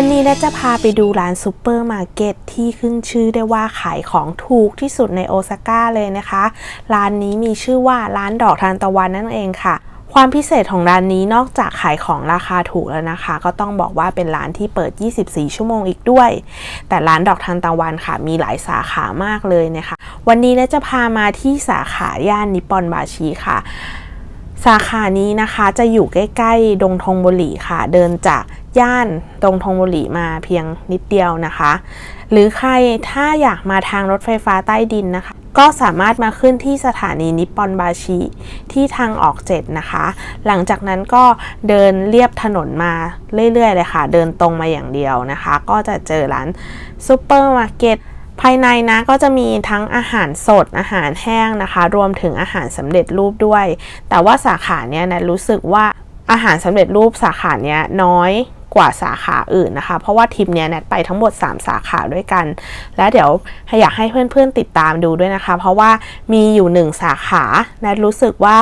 วันนี้นะจะพาไปดูร้านซูเปอร์มาร์เก็ตที่ขึ้นชื่อได้ว่าขายของถูกที่สุดในโอซาก้าเลยนะคะ ร้านนี้มีชื่อว่าร้านดอกทานตะวันนั่นเองค่ะ ความพิเศษของร้านนี้นอกจากขายของราคาถูกแล้วนะคะ ก็ต้องบอกว่าเป็นร้านที่เปิด 24 ชั่วโมงอีกด้วย แต่ร้านดอกทานตะวันค่ะ มีหลายสาขามากเลยนะคะ วันนี้นะจะพามาที่สาขาย่านนิปปอนบาชิค่ะสาขานี้นะคะจะอยู่ใกล้ ๆ ดงทงบุรีค่ะ เดินจาก ย่านดงทงบุรีมาเพียงนิดเดียวนะคะ หรือใครถ้าอยากมาทางรถไฟฟ้าใต้ดินนะคะ ก็สามารถมาขึ้นที่สถานีนิปปอนบาชิที่ทางออกเจ็ดนะคะ หลังจากนั้นก็เดินเลียบถนนมาเรื่อยๆเลยค่ะ เดินตรงมาอย่างเดียวนะคะ ก็จะเจอร้านซูเปอร์มาร์เก็ตภายในนะก็จะมีทั้งอาหารสดอาหารแห้งนะคะ รวมถึงอาหารสำเร็จรูปด้วย แต่ว่าสาขาเนี้ยนะรู้สึกว่าอาหารสำเร็จรูปสาขาเนี้ยน้อย กว่าสาขาอื่นนะคะ เพราะว่าทิปเนี้ยแนทไปทั้งหมด 3 สาขาด้วยกัน และเดี๋ยวอยากให้เพื่อนๆติดตามดูด้วยนะคะ เพราะว่ามีอยู่ 1 สาขาแนทรู้สึกว่า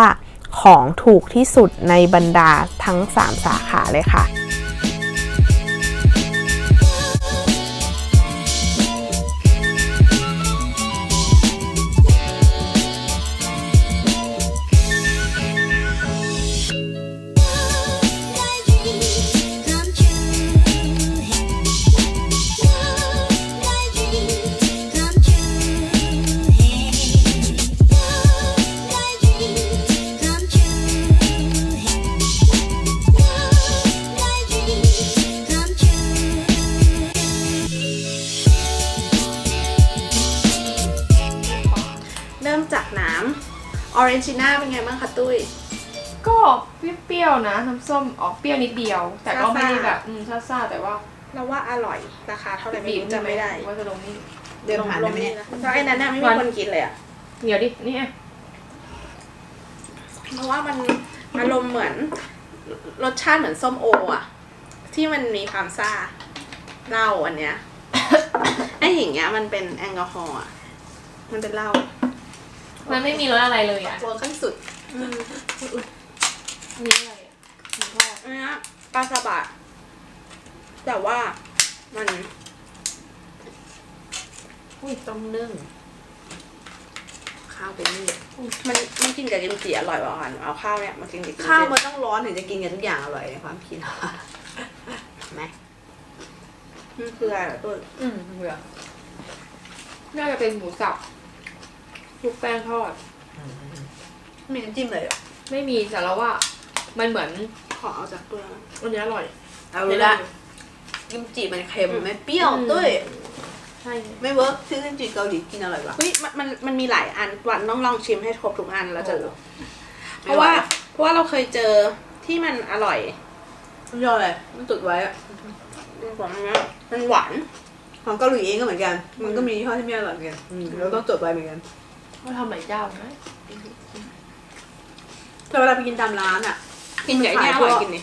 ของถูกที่สุดในบรรดาทั้ง 3 สาขาเลยค่ะ ออเรนจิน่าเป็นไงบ้างคะตุ้ย ก็เปรี้ยวๆนะ น้ำส้มออกเปรี้ยวนิดเดียว แต่ก็ไม่ได้ซ่าๆแบบอืมซ่าๆแต่ว่าเราว่าอร่อยราคาเท่าไหร่ไม่รู้จำไม่ได้ว่าจะลงนี่ เดินผ่านได้ไหมเนี่ยเพราะไอ้นั้นน่ะไม่มีวันคนกินเลยอะเดี๋ยวดิ นี่ไงเพราะว่ามันอารมณ์เหมือน รสชาติเหมือนส้มโออะที่มันมีความซ่าเหล้าอันเนี้ย ไอ้อย่างเงี้ยมันเป็นแอลกอฮอล์อะมันเป็นเหล้า มันไม่มีรสอะไรเลยอะเวอร์ขั้นสุดอันนี้อะไรอะหมูทอดอันเนี้ยปลาสบะแต่ว่ามันอุ้ยต้มนึ่งข้าวเป็นนี่มันมันกินกับกิมจิอร่อยกว่ากันเอาข้าวเนี่ยมากินกับกิมจิข้าวมันต้องร้อนถึงจะกินกันทุกอย่างอร่อยในความคิดไหมมันคืออะไรเหรอตุ้ยอืมเบื่อน่าจะเป็นหมูสับ ชุบแป้งทอด มีน้ำจิ้มเลยเหรอไม่มีแต่เราว่า มันเหมือนขอเอาจากเปลือกอันนี้อร่อยเอาละกิมจิมันเค็มไม่เปรี้ยวอืมด้วยใช่ไม่เวิร์กซื้อกิมจิเกาหลีกินอร่อยกว่าเฮ้ยมันมันมันมีหลายอันวันต้องลองชิมให้ครบทุกอันแล้วจะรู้เพไม่ราะไหวว่าเพราะว่าเราเคยเจอที่มันอร่อยมันยอดเลยมันตุดไว้อะของอันเนี้ยมันหวานของเกาหลีเองก็เหมือนกัน มันก็มียี่ห้อที่ไม่อร่อยเหมือนกันเราต้องจดไว้เหมือนกัน เขาทำหลายเจ้านะแต่เวลาไปกินตามร้านอะ กินไก่เนี่ยอร่อยกินนี่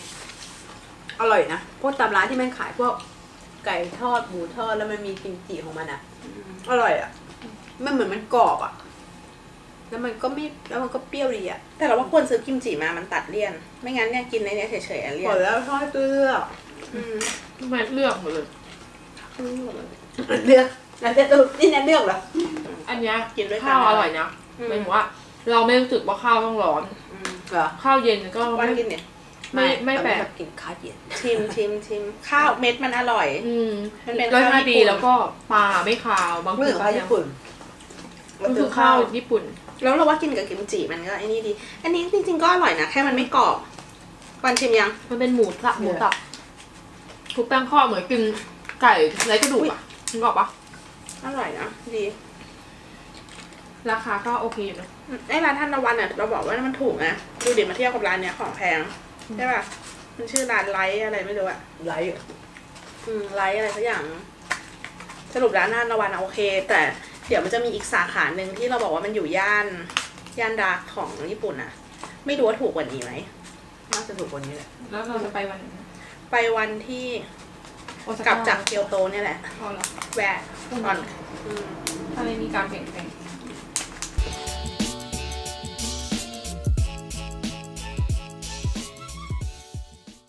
อร่อยนะพวกตามร้านที่มันขายพวกไก่ทอดหมูทอดแล้วมันมีกิมจิของมันอะอร่อยอะมันเหมือนมันกรอบอะ แล้วมันก็ไม่แล้วมันก็เปรี้ยวดีอะแต่เราว่าควรซื้อกิมจิมามันตัดเลี่ยน ไม่งั้นเนี่ยกินในเนี้ยเฉยๆอะเลี่หยมนดแล้วทอดเกลืออืมทำไมเลือกหมดเลยเลือกแล้วจะนี่แนนเลือกเหรอ อันเนี้ยกินด้วยกันข้าวอร่อยนะอืม หมายถึงว่า เราไม่รู้สึกว่าข้าวต้องร้อน อืมเหรอข้าวเย็นก็วันไม่กินเนี่ย ไม่ไม่แปลกต่ชอบกินข้าวเย็น ชิมชิมชิมข้าวเม็ดมันอร่อย อืมมันเป็นรสข้าวชาติญี่ดีปุ่น แล้วก็ปลาไม่คาวบางเมื่อทีข้าวญี่ปุ่นก็คือข้าวญี่ปุ่น แล้วเราว่ากินกับกิมจิมันก็ไอ้นี่ดี อันนี้จริงๆก็อร่อยนะ แค่มันไม่กรอบวันชิมยัง มันเป็นหมูสับหมูสับทุกแป้งทอดเหมือนกินไก่ไร้กระดูกอะนึกออกปะอร่อยนะ ดี ราคาก็โอเคอยู่นะไอ้ร้านท่านตะวันเนี่ยเราบอกว่ามันถูกนะดูดิมาเทียบกับร้านเนี้ยของแพงใช่ป่ะมันชื่อร้านไลท์อะไรไม่รู้อะไลท์อืมไลท์อะไรสักอย่าง สรุปร้านท่านตะวันอะโอเค แต่เดี๋ยวมันจะมีอีกสาขาหนึ่งที่เราบอกว่ามันอยู่ย่าน ย่านดาร์กของญี่ปุ่นอะไม่รู้ว่าถูกกว่านี้ไหมน่าจะถูกกว่านี้แหละแล้วเราจะไปวันไหนนะไปวันที่โอซากลับจากเกียวโตเนี่ยแหละอ๋อเหรอแวะก่อน อืมถ้าไม่มีการเปลี่ยนแปลง